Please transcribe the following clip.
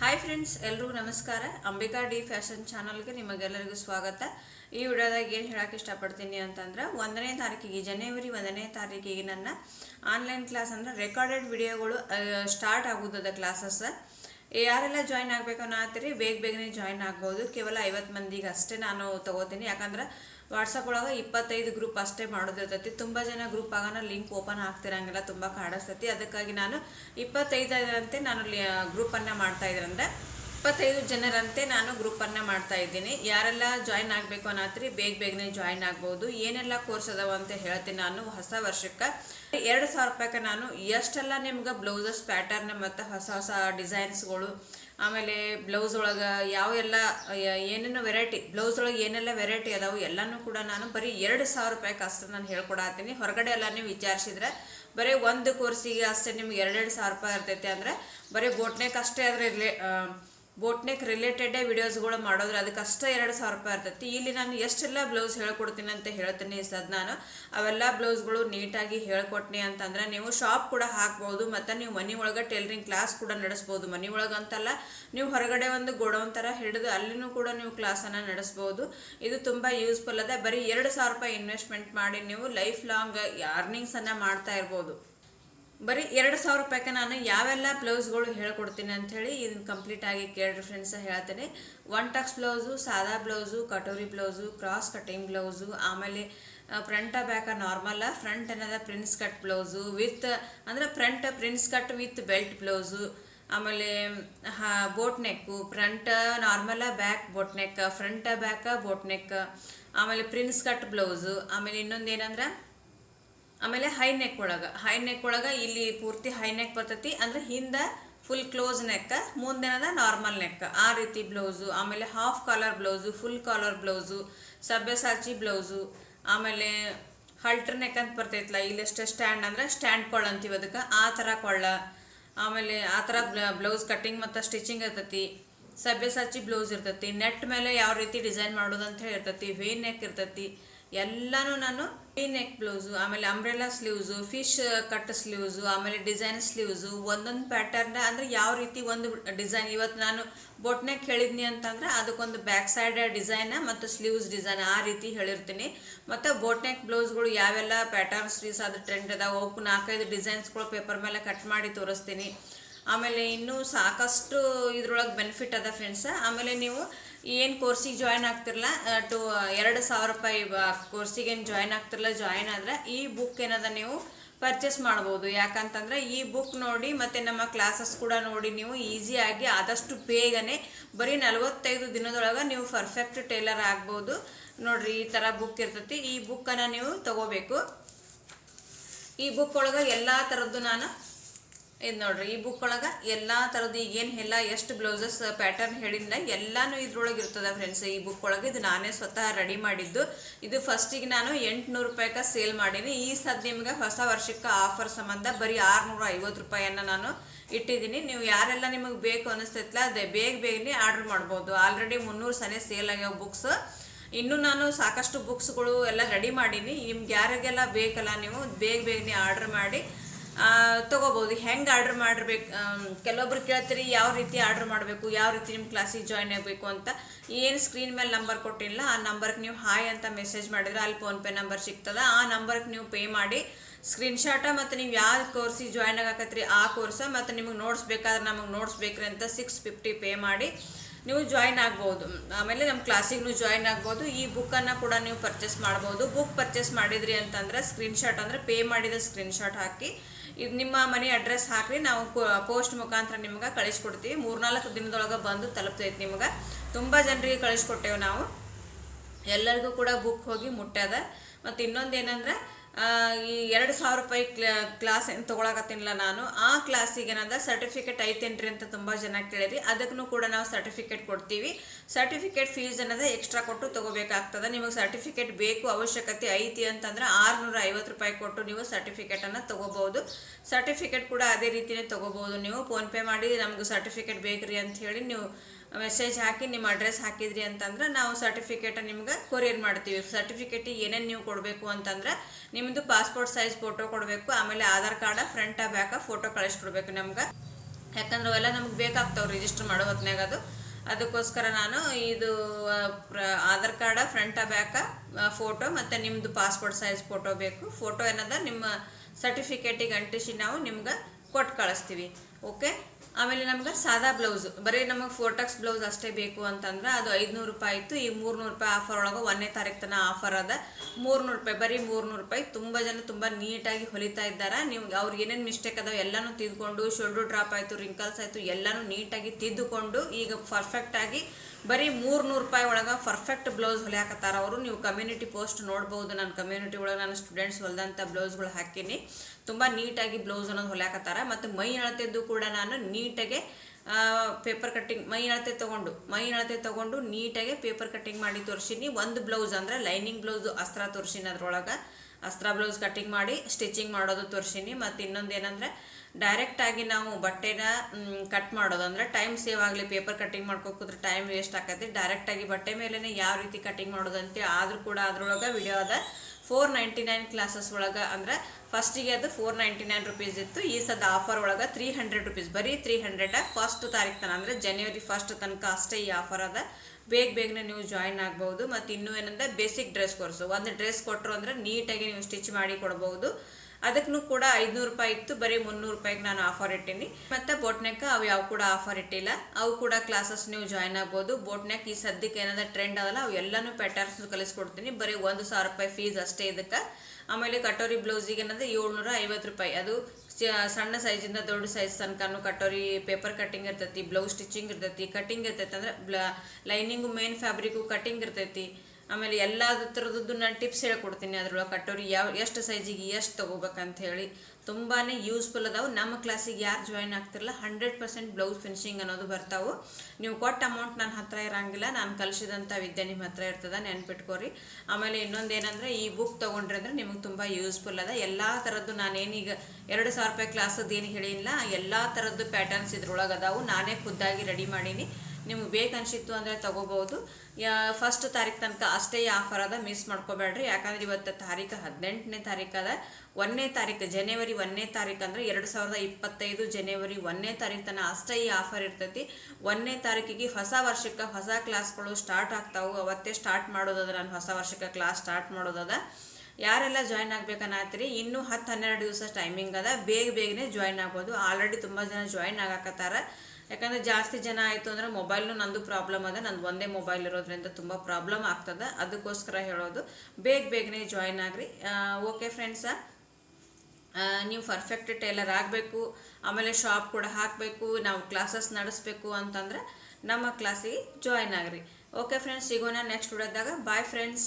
Hi friends ಎಲ್ರಿಗೂ ನಮಸ್ಕಾರ. Ambika D fashion ಚಾನಲ್ಗೆ ನಿಮಗೆಲ್ಲರಿಗೂ ಸ್ವಾಗತ. ಈ ವಿಡಿಯೋದಾಗ ಏನು ಹೇಳಕ್ಕೆ ಇಷ್ಟಪಡ್ತೀನಿ ಅಂತಂದ್ರೆ, ಒಂದನೇ ತಾರೀಕಿಗೆ, ಜನವರಿ ಒಂದನೇ ತಾರೀಕಿಗೆ ನನ್ನ ಆನ್ಲೈನ್ ಕ್ಲಾಸ್ ಅಂದ್ರೆ ರೆಕಾರ್ಡೆಡ್ ವಿಡಿಯೋಗಳು ಸ್ಟಾರ್ಟ್ ಆಗೋದದ ಕ್ಲಾಸಸ್ ಯಾರೆಲ್ಲ ಜಾಯ್ನ್ ಆಗಬೇಕು ಅನ್ನತ್ತೀರಿ, ಬೇಗ ಬೇಗನೆ ಜಾಯ್ನ್ ಆಗ್ಬೋದು. ಕೇವಲ ಐವತ್ತು ಮಂದಿಗೆ ಅಷ್ಟೇ ನಾನು ತಗೋತೀನಿ. ಯಾಕಂದ್ರೆ ವಾಟ್ಸಪ್ ಒಳಗೆ ಇಪ್ಪತ್ತೈದು ಗ್ರೂಪ್ ಅಷ್ಟೇ ಮಾಡೋದಿರ್ತೈತಿ. ತುಂಬ ಜನ ಗ್ರೂಪ್ ಆಗೋಣ ಲಿಂಕ್ ಓಪನ್ ಆಗ್ತಿರಂಗಿಲ್ಲ, ತುಂಬ ಕಾಡಿಸ್ತೈತಿ. ಅದಕ್ಕಾಗಿ ನಾನು ಇಪ್ಪತ್ತೈದರಂತೆ ನಾನು ಗ್ರೂಪನ್ನು ಮಾಡ್ತಾ ಇದ್ರಂದ್ರೆ ಇಪ್ಪತ್ತೈದು ಜನರಂತೆ ನಾನು ಗ್ರೂಪನ್ನು ಮಾಡ್ತಾ ಇದ್ದೀನಿ. ಯಾರೆಲ್ಲ ಜಾಯ್ನ್ ಆಗಬೇಕು ಅನ್ನತ್ರಿ, ಬೇಗ ಬೇಗನೆ ಜಾಯ್ನ್ ಆಗ್ಬೋದು. ಏನೆಲ್ಲ ಕೋರ್ಸ್ ಅದಾವ ಅಂತ ಹೇಳ್ತೀನಿ ನಾನು ಹೊಸ ವರ್ಷಕ್ಕೆ. ಎರಡು ಸಾವಿರ ರೂಪಾಯಿಗೆ ನಾನು ಎಷ್ಟೆಲ್ಲ ನಿಮ್ಗೆ ಬ್ಲೌಸಸ್ ಪ್ಯಾಟರ್ನ್ ಮತ್ತು ಹೊಸ ಹೊಸ ಡಿಸೈನ್ಸ್ಗಳು ಆಮೇಲೆ ಬ್ಲೌಸ್ ಒಳಗೆ ಯಾವ ಎಲ್ಲ ಏನೇನು ವೆರೈಟಿ ಬ್ಲೌಸ್ ಒಳಗೆ ಏನೆಲ್ಲ ವೆರೈಟಿ ಅದಾವು ಎಲ್ಲನೂ ಕೂಡ ನಾನು ಬರೀ ಎರಡು ಸಾವಿರ ರೂಪಾಯಿಗೆ ಅಷ್ಟೇ ನಾನು ಹೇಳ್ಕೊಡತ್ತೀನಿ ಹೊರಗಡೆ ಎಲ್ಲ ನೀವು ವಿಚಾರಿಸಿದ್ರೆ ಬರೀ ಒಂದು ಕೋರ್ಸಿಗೆ ಅಷ್ಟೇ ನಿಮ್ಗೆ ಎರಡೆರಡು ಸಾವಿರ ರೂಪಾಯಿ ಇರ್ತೈತೆ ಅಂದರೆ ಬರೀ ಬೋಟ್ನೆಕ್ ಅಷ್ಟೇ ಆದರೆ ರಿಲೇ ಬೋಟ್ನೆಕ್ ರಿಲೇಟೆಡೇ ವಿಡಿಯೋಸ್ಗಳು ಮಾಡೋದ್ರೆ ಅದಕ್ಕೆ ಅಷ್ಟೇ ಎರಡು ಸಾವಿರ ರೂಪಾಯಿ ಇರ್ತೈತಿ. ಇಲ್ಲಿ ನಾನು ಎಷ್ಟೆಲ್ಲ ಬ್ಲೌಸ್ ಹೇಳ್ಕೊಡ್ತೀನಿ ಅಂತ ಹೇಳ್ತೀನಿ ಸದ್ ನಾನು ಅವೆಲ್ಲ ಬ್ಲೌಸ್ಗಳು ನೀಟಾಗಿ ಹೇಳ್ಕೊಟ್ನಿ ಅಂತಂದ್ರೆ ನೀವು ಶಾಪ್ ಕೂಡ ಹಾಕ್ಬೋದು, ಮತ್ತು ನೀವು ಮನೆ ಒಳಗೆ ಟೈಲರಿಂಗ್ ಕ್ಲಾಸ್ ಕೂಡ ನಡೆಸ್ಬೋದು. ಮನೆ ಒಳಗೆ ಅಂತಲ್ಲ, ನೀವು ಹೊರಗಡೆ ಒಂದು ಗೋಡೌನ್ ಥರ ಹಿಡಿದು ಅಲ್ಲಿನೂ ಕೂಡ ನೀವು ಕ್ಲಾಸನ್ನು ನಡೆಸ್ಬೋದು. ಇದು ತುಂಬ ಯೂಸ್ಫುಲ್ ಅದ. ಬರೀ ಎರಡು ಸಾವಿರ ರೂಪಾಯಿ ಇನ್ವೆಸ್ಟ್ಮೆಂಟ್ ಮಾಡಿ ನೀವು ಲೈಫ್ ಲಾಂಗ್ ಅರ್ನಿಂಗ್ಸನ್ನು ಮಾಡ್ತಾ ಇರ್ಬೋದು. ಬರೀ ಎರಡು ಸಾವಿರ ರೂಪಾಯಿಗೆ ನಾನು ಯಾವೆಲ್ಲ ಬ್ಲೌಸ್ಗಳು ಹೇಳ್ಕೊಡ್ತೀನಿ ಅಂಥೇಳಿ ಇದನ್ನು ಕಂಪ್ಲೀಟ್ ಆಗಿ ಕೇಳ್ರಿ ಫ್ರೆಂಡ್ಸ್ ಹೇಳ್ತೇನೆ. ಒನ್ ಟಕ್ಸ್ ಬ್ಲೌಸು, ಸಾದಾ blouse, katori blouse cross cutting blouse, ಆಮೇಲೆ ಫ್ರಂಟ ಬ್ಯಾಕ ನಾರ್ಮಲ್ ಫ್ರಂಟ್ ಅನ್ನೋದ ಪ್ರಿನ್ಸ್ ಕಟ್ ಬ್ಲೌಸು ವಿತ್ ಅಂದರೆ front prince cut with belt blouse, ಆಮೇಲೆ, ಹಾ boat neck front normal back boat neck front back boat neck ಆಮೇಲೆ prince cut blouse, ಆಮೇಲೆ ಇನ್ನೊಂದು ಏನಂದ್ರೆ ಆಮೇಲೆ ಹೈ ನೆಕ್ ಒಳಗೆ. ಹೈ ನೆಕ್ ಒಳಗೆ ಇಲ್ಲಿ ಪೂರ್ತಿ ಹೈ ನೆಕ್ ಬರ್ತೈತಿ. ಅಂದ್ರೆ ಹಿಂದೆ ಫುಲ್ ಕ್ಲೋಸ್ ನೆಕ್ ಮುಂದೆನದ ನಾರ್ಮಲ್ ನೆಕ್ ಆ ರೀತಿ ಬ್ಲೌಸು ಆಮೇಲೆ half collar blouse full collar blouse Sabyasachi blouse ಆಮೇಲೆ ಹಲ್ಟರ್ ನೆಕ್ ಅಂತ ಬರ್ತೈತಲ್ಲ ಇಲ್ಲಷ್ಟೇ ಸ್ಟ್ಯಾಂಡ್ ಅಂದ್ರೆ ಸ್ಟ್ಯಾಂಡ್ ಕೊಳ್ಳ ಅಂತೀವಿ ಅದಕ್ಕೆ. ಆ ಥರ ಕೊಳ್ಳ. ಆಮೇಲೆ ಆ ಥರ ಬ್ಲೌಸ್ ಕಟ್ಟಿಂಗ್ ಮತ್ತು ಸ್ಟಿಚಿಂಗ್ ಇರ್ತೈತಿ. ಸಬ್ಬೆಸಾಚಿ ಬ್ಲೌಸ್ ಇರ್ತೈತಿ. ನೆಟ್ ಮೇಲೆ ಯಾವ ರೀತಿ ಡಿಸೈನ್ ಮಾಡೋದು ಅಂತ ಹೇಳಿ ಇರ್ತೈತಿ ವೇ ನೆಕ್ ಇರ್ತೈತಿ. ಎಲ್ಲಾನು ನಾನು ಈ ನೆಕ್ ಬ್ಲೌಸು ಆಮೇಲೆ umbrella sleeves fish cut sleeves ಆಮೇಲೆ ಡಿಸೈನ್ ಸ್ಲೀವ್ಸು ಒಂದೊಂದು ಪ್ಯಾಟರ್ನ್ ಅಂದರೆ ಯಾವ ರೀತಿ ಒಂದು ಡಿಸೈನ್ ಇವತ್ತು ನಾನು ಬೊಟ್ನೆಕ್ ಹೇಳಿದ್ನಿ ಅಂತಂದ್ರೆ ಅದಕ್ಕೊಂದು ಬ್ಯಾಕ್ ಸೈಡ್ ಡಿಸೈನ್ ಮತ್ತು ಸ್ಲೀವ್ಸ್ ಡಿಸೈನ್ ಆ ರೀತಿ ಹೇಳಿರ್ತೀನಿ. ಮತ್ತು ಬೋಟ್ನೆಕ್ ಬ್ಲೌಸ್ಗಳು ಯಾವೆಲ್ಲ ಪ್ಯಾಟರ್ನ್ಸ್ ಸ್ಲೀವ್ಸ್ ಅದು ಟ್ರೆಂಡ್ ಅದಾವೆ ಅವಕ್ಕೆ ನಾಲ್ಕೈದು ಡಿಸೈನ್ಸ್ಗಳು ಪೇಪರ್ ಮೇಲೆ ಕಟ್ ಮಾಡಿ ತೋರಿಸ್ತೀನಿ. ಆಮೇಲೆ ಇನ್ನೂ ಸಾಕಷ್ಟು ಇದ್ರೊಳಗೆ ಬೆನಿಫಿಟ್ ಅದ ಫ್ರೆಂಡ್ಸ್ ಆಮೇಲೆ ನೀವು ಏನು ಕೋರ್ಸಿಗೆ ಜಾಯ್ನ್ ಆಗ್ತಿರಲ್ಲ ಟು ಎರಡು ಸಾವಿರ ರೂಪಾಯಿ ಕೋರ್ಸಿಗೆ ಏನು ಜಾಯ್ನ್ ಆಗ್ತಿರಲ್ಲ ಜಾಯ್ನ್ ಆದ್ರೆ ಈ ಬುಕ್ ಏನದ ನೀವು ಪರ್ಚೇಸ್ ಮಾಡ್ಬೋದು. ಯಾಕಂತಂದ್ರೆ ಈ ಬುಕ್ ನೋಡಿ ಮತ್ತು ನಮ್ಮ ಕ್ಲಾಸಸ್ ಕೂಡ ನೋಡಿ ನೀವು ಈಸಿಯಾಗಿ ಆದಷ್ಟು ಬೇಗನೆ ಬರೀ ನಲವತ್ತೈದು ದಿನದೊಳಗೆ ನೀವು ಪರ್ಫೆಕ್ಟ್ ಟೇಲರ್ ಆಗ್ಬೋದು. ನೋಡಿರಿ, ಈ ಥರ ಬುಕ್ ಇರ್ತೈತಿ. ಈ ಬುಕ್ಕನ್ನು ನೀವು ತಗೋಬೇಕು. ಈ ಬುಕ್ ಒಳಗೆ ಎಲ್ಲ ಥರದ್ದು ನಾನು ಇದು ನೋಡ್ರಿ, ಈ ಬುಕ್ ಒಳಗೆ ಎಲ್ಲ ಥರದ್ದು ಈಗೇನು ಎಲ್ಲ ಎಷ್ಟು ಬ್ಲೌಸಸ್ ಪ್ಯಾಟರ್ನ್ ಹೇಳಿಲ್ಲ ಎಲ್ಲಾನು ಇದ್ರೊಳಗೆ ಇರ್ತದೆ ಫ್ರೆಂಡ್ಸ್ ಈ ಬುಕ್ ಒಳಗೆ ಇದು ನಾನೇ ಸ್ವತಃ ರೆಡಿ ಮಾಡಿದ್ದು. ಇದು ಫಸ್ಟಿಗೆ ನಾನು ಎಂಟುನೂರು ರೂಪಾಯಿಗೆ ಸೇಲ್ ಮಾಡೀನಿ. ಈ ಸದ್ ನಿಮ್ಗೆ ಹೊಸ ವರ್ಷಕ್ಕೆ ಆಫರ್ ಸಂಬಂಧ ಬರೀ ಆರುನೂರ ಐವತ್ತು ರೂಪಾಯಿಯನ್ನು ನಾನು ಇಟ್ಟಿದ್ದೀನಿ ನೀವು ಯಾರೆಲ್ಲ ನಿಮಗೆ ಬೇಕು ಅನ್ನಿಸ್ತೈತಲ್ಲ ಅದೇ ಬೇಗ ಬೇಗನೆ ಆರ್ಡ್ರ್ ಮಾಡ್ಬೋದು. ಆಲ್ರೆಡಿ ಮುನ್ನೂರು ಸನೆ ಸೇಲ್ ಆಗ್ಯಾವ ಬುಕ್ಸ್ ಇನ್ನು ನಾನು ಸಾಕಷ್ಟು ಬುಕ್ಸ್ಗಳು ಎಲ್ಲ ರೆಡಿ ಮಾಡೀನಿ. ನಿಮ್ಗೆ ಯಾರಿಗೆಲ್ಲ ಬೇಕಲ್ಲ ನೀವು ಬೇಗ ಬೇಗನೆ ಆರ್ಡ್ರ್ ಮಾಡಿ. ತಗೋಬೋದು. ಹೆಂಗೆ ಆರ್ಡ್ರ್ ಮಾಡಿರ್ಬೇಕು ಕೆಲವೊಬ್ರು ಕೇಳ್ತೀರಿ, ಯಾವ ರೀತಿ ಆರ್ಡ್ರ್ ಮಾಡಬೇಕು? ಯಾವ ರೀತಿ ನಿಮ್ಮ ಕ್ಲಾಸಿಗೆ ಜಾಯ್ನ್ ಆಗಬೇಕು ಅಂತ. ಏನು ಸ್ಕ್ರೀನ್ ಮೇಲೆ ನಂಬರ್ ಕೊಟ್ಟಿಲ್ಲ, ಆ ನಂಬರ್ಗೆ ನೀವು ಹಾಯ್ ಅಂತ ಮೆಸೇಜ್ ಮಾಡಿದ್ರೆ ಅಲ್ಲಿ ಫೋನ್ಪೇ ನಂಬರ್ ಸಿಗ್ತದೆ. ಆ ನಂಬರ್ಗೆ ನೀವು ಪೇ ಮಾಡಿ ಸ್ಕ್ರೀನ್ಶಾಟ ಮತ್ತು ನೀವು ಯಾವ ಕೋರ್ಸಿಗೆ ಜಾಯ್ನ್ ಆಗಕತ್ರಿ ಆ ಕೋರ್ಸ ಮತ್ತು ನಿಮಗೆ ನೋಟ್ಸ್ ಬೇಕಾದ್ರೆ ನಮಗೆ ನೋಟ್ಸ್ ಬೇಕ್ರಿ ಅಂತ ಸಿಕ್ಸ್ ಫಿಫ್ಟಿ ಪೇ ಮಾಡಿ ನೀವು ಜಾಯ್ನ್ ಆಗ್ಬೋದು. ಆಮೇಲೆ ನಮ್ಮ ಕ್ಲಾಸಿಗೂ ಜಾಯ್ನ್ ಆಗ್ಬೋದು. ಈ ಬುಕ್ಕನ್ನು ಕೂಡ ನೀವು ಪರ್ಚೇಸ್ ಮಾಡ್ಬೋದು. ಬುಕ್ ಪರ್ಚೇಸ್ ಮಾಡಿದ್ರಿ ಅಂತಂದ್ರೆ ಸ್ಕ್ರೀನ್ಶಾಟ್ ಅಂದರೆ ಪೇ ಮಾಡಿದ ಸ್ಕ್ರೀನ್ಶಾಟ್ ಹಾಕಿ ಇದು ನಿಮ್ಮ ಮನೆ ಅಡ್ರೆಸ್ ಹಾಕ್ರಿ, ನಾವು ಪೋಸ್ಟ್ ಮುಖಾಂತರ ನಿಮ್ಗೆ ಕಳಿಸ್ಕೊಡ್ತೀವಿ. ಮೂರ್ನಾಲ್ಕು ದಿನದೊಳಗೆ ಬಂದು ತಲುಪ್ತೈತೆ ನಿಮ್ಗೆ. ತುಂಬ ಜನರಿಗೆ ಕಳಿಸ್ಕೊಟ್ಟೇವೆ ನಾವು. ಎಲ್ಲರಿಗೂ ಕೂಡ ಬುಕ್ ಹೋಗಿ ಮುಟ್ಟ್ಯದ ಮತ್ತು ಇನ್ನೊಂದು ಏನಂದ್ರೆ ಈ ಎರಡು ಸಾವಿರ ರೂಪಾಯಿ ಕ್ಲಾ ಕ್ಲಾಸ್ ಏನು ತೊಗೊಳಕತ್ತಿನಲ್ಲ ನಾನು. ಆ ಕ್ಲಾಸಿಗೆ ಏನಂದ್ರೆ ಸರ್ಟಿಫಿಕೇಟ್ ಐತೇನ್ರಿ ಅಂತ ತುಂಬ ಜನ ಕೇಳಿರಿ ಅದಕ್ಕೂ ಕೂಡ ನಾವು ಸರ್ಟಿಫಿಕೇಟ್ ಕೊಡ್ತೀವಿ. ಸರ್ಟಿಫಿಕೇಟ್ ಫೀಸ್ ಅನ್ನೋದು ಎಕ್ಸ್ಟ್ರಾ ಕೊಟ್ಟು ತೊಗೋಬೇಕಾಗ್ತದೆ. ನಿಮಗೆ ಸರ್ಟಿಫಿಕೇಟ್ ಬೇಕು, ಅವಶ್ಯಕತೆ ಐತಿ ಅಂತಂದ್ರೆ ಆರುನೂರ ಐವತ್ತು ರೂಪಾಯಿ ಕೊಟ್ಟು ನೀವು ಸರ್ಟಿಫಿಕೇಟನ್ನು ತೊಗೋಬೋದು ಸರ್ಟಿಫಿಕೇಟ್ ಕೂಡ ಅದೇ ರೀತಿಯೇ ತೊಗೋಬೋದು ನೀವು. ಫೋನ್ಪೇ ಮಾಡಿ ನಮ್ಗೆ ಸರ್ಟಿಫಿಕೇಟ್ ಬೇಕ್ರಿ ಅಂತ ಹೇಳಿ ನೀವು ಮೆಸೇಜ್ ಹಾಕಿ, ನಿಮ್ಮ ಅಡ್ರೆಸ್ ಹಾಕಿದ್ರಿ ಅಂತಂದ್ರೆ ನಾವು ಸರ್ಟಿಫಿಕೇಟ್ ನಿಮ್ಗೆ ಕೊರಿಯರ್ ಮಾಡ್ತೀವಿ. ಸರ್ಟಿಫಿಕೇಟಿಗೆ ಏನೇನು ನೀವು ಕೊಡಬೇಕು ಅಂತಂದ್ರೆ ನಿಮ್ಮದು ಪಾಸ್ಪೋರ್ಟ್ ಸೈಜ್ ಫೋಟೋ ಕೊಡಬೇಕು, ಆಮೇಲೆ Aadhaar card front back photo ಕಳಿಸ್ಕೊಡ್ಬೇಕು ನಮ್ಗೆ. ಯಾಕಂದ್ರೆ ಅವೆಲ್ಲ ನಮ್ಗೆ ಬೇಕಾಗ್ತಾವೆ ರಿಜಿಸ್ಟರ್ ಮಾಡೋ ಹೊತ್ನ್ಯಾಗ ಅದು. ಅದಕ್ಕೋಸ್ಕರ ನಾನು ಇದು Aadhaar card front back photo ಮತ್ತು ನಿಮ್ಮದು ಪಾಸ್ಪೋರ್ಟ್ ಸೈಜ್ ಫೋಟೋ ಬೇಕು. ಫೋಟೋ ಏನದ, ನಿಮ್ಮ ಸರ್ಟಿಫಿಕೇಟಿಗೆ ಅಂಟಿಸಿ ನಾವು ನಿಮ್ಗೆ ಕೊಟ್ಟು ಕಳಿಸ್ತೀವಿ. ಓಕೆ ಆಮೇಲೆ ನಮ್ಗೆ ಸಾದಾ ಬ್ಲೌಸ್. ಬರೀ ನಮಗೆ ಫೋಟಕ್ಸ್ ಬ್ಲೌಸ್ ಅಷ್ಟೇ ಬೇಕು ಅಂತಂದ್ರೆ ಅದು ಐದುನೂರು ರೂಪಾಯಿ ಇತ್ತು ಈಗ ಮೂರ್ನೂರು ರೂಪಾಯಿ ಆಫರ್ ಒಳಗೆ ಒಂದನೇ ತಾರೀಕು ತನಕ ಆಫರ್ ಅದ. ಮೂರ್ನೂರು ರೂಪಾಯಿ, ಬರೀ ಮೂರ್ನೂರು ರೂಪಾಯಿ. ತುಂಬ ಜನ ತುಂಬ ನೀಟಾಗಿ ಹೊಲಿತಾ ಇದ್ದಾರೆ. ನೀವು ಅವ್ರಿಗೆ ಏನೇನು ಮಿಸ್ಟೇಕ್ ಅದಾವೆ ಎಲ್ಲನೂ ತಿದ್ಕೊಂಡು ಶೋಲ್ಡರ್ ಡ್ರಾಪ್ ಆಯಿತು ರಿಂಕಲ್ಸ್ ಆಯಿತು, ಎಲ್ಲನೂ ನೀಟಾಗಿ ತಿದ್ದುಕೊಂಡು ಈಗ ಪರ್ಫೆಕ್ಟಾಗಿ ಬರೀ ಮೂರ್ನೂರು ರೂಪಾಯಿ ಒಳಗೆ ಪರ್ಫೆಕ್ಟ್ ಬ್ಲೌಸ್ ಹೊಲಿಯಾಕತ್ತಾರ ಅವರು. ನೀವು ಕಮ್ಯುನಿಟಿ ಪೋಸ್ಟ್ ನೋಡ್ಬೋದು ನನ್ನ ಕಮ್ಯುನಿಟಿ ಒಳಗೆ ನಾನು ಸ್ಟೂಡೆಂಟ್ಸ್ ಹೊಲ್ದಂಥ ಬ್ಲೌಸ್ಗಳು ಹಾಕೀನಿ ತುಂಬ ನೀಟಾಗಿ ಬ್ಲೌಸ್ ಅನ್ನೋದು ಹೊಲಿಯಾಕತ್ತಾರ. ಮತ್ತು ಮೈ ಅಳತೆದ್ದು ಕೂಡ ನಾನು ನೀಟಾಗೆ ಪೇಪರ್ ಕಟ್ಟಿಂಗ್ ಮೈ ಅಳತೆ ತೊಗೊಂಡು, ಮೈ ಅಳತೆ ತೊಗೊಂಡು ನೀಟಾಗೆ ಪೇಪರ್ ಕಟ್ಟಿಂಗ್ ಮಾಡಿ ತೋರಿಸಿನಿ. ಒಂದು ಬ್ಲೌಸ್ ಅಂದರೆ ಲೈನಿಂಗ್ ಬ್ಲೌಸ್ ಅಸ್ತ್ರ ತೋರಿಸೀನಿ ಅದ್ರೊಳಗೆ. ಅಸ್ತ್ರ ಬ್ಲೌಸ್ ಕಟ್ಟಿಂಗ್ ಮಾಡಿ ಸ್ಟಿಚಿಂಗ್ ಮಾಡೋದು ತೋರಿಸಿನಿ. ಮತ್ತು ಇನ್ನೊಂದು ಏನಂದರೆ ಡೈರೆಕ್ಟಾಗಿ ನಾವು ಬಟ್ಟೆನ ಕಟ್ ಮಾಡೋದು. ಅಂದರೆ ಟೈಮ್ ಸೇವ್ ಆಗಲಿ ಪೇಪರ್ ಕಟ್ಟಿಂಗ್ ಕೂತ್ರೆ ಟೈಮ್ ವೇಸ್ಟ್ ಆಕತಿ. ಡೈರೆಕ್ಟಾಗಿ ಬಟ್ಟೆ ಮೇಲೇ ಯಾವ ರೀತಿ ಕಟ್ಟಿಂಗ್ ಮಾಡೋದು ಅಂತೇಳಿ ಆದರೂ ಕೂಡ ಅದ್ರೊಳಗೆ ವಿಡಿಯೋ ಅದ. ಫೋರ್ ನೈಂಟಿ ನೈನ್ ಕ್ಲಾಸಸ್ ಒಳಗೆ ಅಂದ್ರೆ ಫಸ್ಟಿಗೆ ಅದು ಫೋರ್ ನೈಂಟಿ ನೈನ್ ರುಪೀಸ್ ಇತ್ತು. ಈ ಸದ ಆಫರ್ ಒಳಗೆ ತ್ರೀ ಹಂಡ್ರೆಡ್ ರುಪೀಸ್ ಬರೀ ತ್ರೀ ಹಂಡ್ರೆಡ್ ಫಸ್ಟ್ ತಾರೀಕು ತನಕ ಅಂದರೆ ಜನವರಿ ಫಸ್ಟ್ ತನಕ ಅಷ್ಟೇ ಈ ಆಫರ್ ಅದ. ಬೇಗ ಬೇಗನೆ ನೀವು ಜಾಯಿನ್ ಆಗ್ಬೋದು ಮತ್ತು ಇನ್ನೂ ಏನಂದ್ರೆ ಬೇಸಿಕ್ ಡ್ರೆಸ್ ಕೋರ್ಸು ಒಂದು ಡ್ರೆಸ್ ಕೊಟ್ಟರು ಅಂದರೆ ನೀಟಾಗಿ ನೀವು ಸ್ಟಿಚ್ ಮಾಡಿ ಕೊಡ್ಬೋದು ಅದಕ್ಕೂ ಕೂಡ ಐದುನೂರು ರೂಪಾಯಿ ಇತ್ತು. ಬರೀ ಮುನ್ನೂರು ರೂಪಾಯಿಗೆ ನಾನು ಆಫರ್ ಇಟ್ಟೀನಿ. ಮತ್ತು ಬೋಟ್ನೆಕ್ ಅವು ಯಾವ ಕೂಡ ಆಫರ್ ಇಟ್ಟಿಲ್ಲ. ಅವು ಕೂಡ ಕ್ಲಾಸಸ್ ನೀವು ಜಾಯ್ನ್ ಆಗ್ಬೋದು. ಬೋಟ್ನೆಕ್ ಈ ಸದ್ಯಕ್ಕೆ ಏನಾದ್ರು ಟ್ರೆಂಡ್ ಅದಲ್ಲ, ಅವು ಎಲ್ಲನೂ ಪ್ಯಾಟರ್ನ್ಸ್ ಕಲಿಸ್ಕೊಡ್ತೀನಿ. ಬರೀ ಒಂದು ಸಾವಿರ ರೂಪಾಯಿ ಫೀಸ್ ಅಷ್ಟೇ ಇದಕ್ಕೆ. ಆಮೇಲೆ ಕಟೋರಿ ಬ್ಲೌಸಿಗೆ ಏನಂದ್ರೆ ಏಳ್ನೂರ ಐವತ್ತು ರೂಪಾಯಿ. ಅದು ಸಣ್ಣ ಸೈಜಿಂದ ದೊಡ್ಡ ಸೈಜ್ ತನಕನೂ ಕಟೋರಿ ಪೇಪರ್ ಕಟ್ಟಿಂಗ್ ಇರ್ತೈತಿ ಬ್ಲೌಸ್ ಸ್ಟಿಚಿಂಗ್ ಇರ್ತೈತಿ ಕಟಿಂಗ್ ಇರ್ತೈತಿ ಅಂದ್ರೆ ಬ್ಲ ಲೈನಿಂಗು ಮೇನ್ ಫ್ಯಾಬ್ರಿಕ್ಕು ಕಟಿಂಗ್ ಇರ್ತೈತಿ. ಆಮೇಲೆ ಎಲ್ಲ ಥರದ್ದು ನಾನು ಟಿಪ್ಸ್ ಹೇಳ್ಕೊಡ್ತೀನಿ ಅದ್ರೊಳಗೆ ಕಟ್ಟೋರಿ ಯಾವ, ಎಷ್ಟು ಸೈಜಿಗೆ ಎಷ್ಟು ತೊಗೋಬೇಕಂತ ಹೇಳಿ ತುಂಬಾ ಯೂಸ್ಫುಲ್ ಅದಾವೆ. ನಮ್ಮ ಕ್ಲಾಸಿಗೆ ಯಾರು ಜಾಯಿನ್ ಆಗ್ತಿರಲ್ಲ ಹಂಡ್ರೆಡ್ ಪರ್ಸೆಂಟ್ ಬ್ಲೌಸ್ ಫಿನಿಶಿಂಗ್ ಅನ್ನೋದು ಬರ್ತಾವೆ. ನೀವು ಕೊಟ್ಟ ಅಮೌಂಟ್ ನನ್ನ ಹತ್ರ ಇರೋಂಗಿಲ್ಲ, ನಾನು ಕಲಿಸಿದಂಥ ವಿದ್ಯೆ ನಿಮ್ಮ ಹತ್ರ ಇರ್ತದೆ, ನೆನ್ಪಿಟ್ಕೋರಿ. ಆಮೇಲೆ ಇನ್ನೊಂದು ಏನಂದ್ರೆ, ಈ ಬುಕ್ ತೊಗೊಂಡ್ರೆ ಅಂದ್ರೆ ನಿಮಗೆ ತುಂಬ ಯೂಸ್ಫುಲ್ ಅದ. ಎಲ್ಲ ಥರದ್ದು ನಾನೇನೀಗ ಎರಡು ಸಾವಿರ ರೂಪಾಯಿ ಕ್ಲಾಸದ್ದು ಏನು ಹೇಳಿಲ್ಲ, ಎಲ್ಲ ಥರದ್ದು ಪ್ಯಾಟರ್ನ್ಸ್ ಇದ್ರೊಳಗೆ ಅದಾವು. ನಾನೇ ಖುದ್ದಾಗಿ ರೆಡಿ ಮಾಡೀನಿ. ನಿಮ್ಗೆ ಬೇಕನ್ಸಿತ್ತು ಅಂದರೆ ತಗೋಬೋದು ಫಸ್ಟ್ ತಾರೀಕು ತನಕ ಅಷ್ಟೇ ಆಫರ್ ಅದ ಮಿಸ್ ಮಾಡ್ಕೋಬೇಡ್ರಿ. ಯಾಕಂದ್ರೆ ಇವತ್ತು ತಾರೀಕು ಹದಿನೆಂಟನೇ ತಾರೀಕು ಅದ. ಒಂದನೇ ತಾರೀಕು ಜನವರಿ ಒಂದನೇ ತಾರೀಕು ಅಂದರೆ ಎರಡು ಸಾವಿರದ ಇಪ್ಪತ್ತೈದು ಜನವರಿ ಒಂದನೇ ತಾರೀಕು ತನಕ ಅಷ್ಟೇ ಈ ಆಫರ್ ಇರ್ತೈತಿ. ಒಂದನೇ ತಾರೀಕಿಗೆ ಹೊಸ ವರ್ಷಕ್ಕೆ ಹೊಸ ಕ್ಲಾಸ್ಗಳು ಸ್ಟಾರ್ಟ್ ಆಗ್ತಾವು. ಅವತ್ತೇ ಸ್ಟಾರ್ಟ್ ಮಾಡೋದದ, ನಾನು ಹೊಸ ವರ್ಷಕ್ಕೆ ಕ್ಲಾಸ್ ಸ್ಟಾರ್ಟ್ ಮಾಡೋದದ. ಯಾರೆಲ್ಲ ಜಾಯ್ನ್ ಆಗ್ಬೇಕನ್ನತ್ತೀರಿ? ಇನ್ನೂ ಹತ್ತು ಹನ್ನೆರಡು ದಿವಸ ಟೈಮಿಂಗ್ ಅದ. ಬೇಗ ಬೇಗನೆ ಜಾಯ್ನ್ ಆಗ್ಬೋದು. ಆಲ್ರೆಡಿ ತುಂಬ ಜನ ಜಾಯ್ನ್ ಆಗಾಕತ್ತಾರ. ಯಾಕಂದ್ರೆ ಜಾಸ್ತಿ ಜನ ಆಯಿತು ಅಂದರೆ ಮೊಬೈಲ್ನು ನಂದು ಪ್ರಾಬ್ಲಮ್ ಅದ. ನಂದು ಒಂದೇ ಮೊಬೈಲ್ ಇರೋದ್ರಿಂದ ತುಂಬ ಪ್ರಾಬ್ಲಮ್ ಆಗ್ತದೆ. ಅದಕ್ಕೋಸ್ಕರ ಹೇಳೋದು. ಬೇಗ ಬೇಗನೆ ಜಾಯ್ನ್ ಆಗ್ರಿ. ಓಕೆ ಫ್ರೆಂಡ್ಸ ನೀವು ಪರ್ಫೆಕ್ಟ್ ಟೇಲರ್ ಆಗಬೇಕು. ಆಮೇಲೆ ಶಾಪ್ ಕೂಡ ಹಾಕಬೇಕು. ನಾವು ಕ್ಲಾಸಸ್ ನಡೆಸಬೇಕು ಅಂತಂದ್ರೆ ನಮ್ಮ ಕ್ಲಾಸಿಗೆ ಜಾಯ್ನ್ ಆಗ್ರಿ. ಓಕೆ ಫ್ರೆಂಡ್ಸ್ ಸಿಗೋಣ ನೆಕ್ಸ್ಟ್ ವಿಡಿಯೋದಾಗ. Bye friends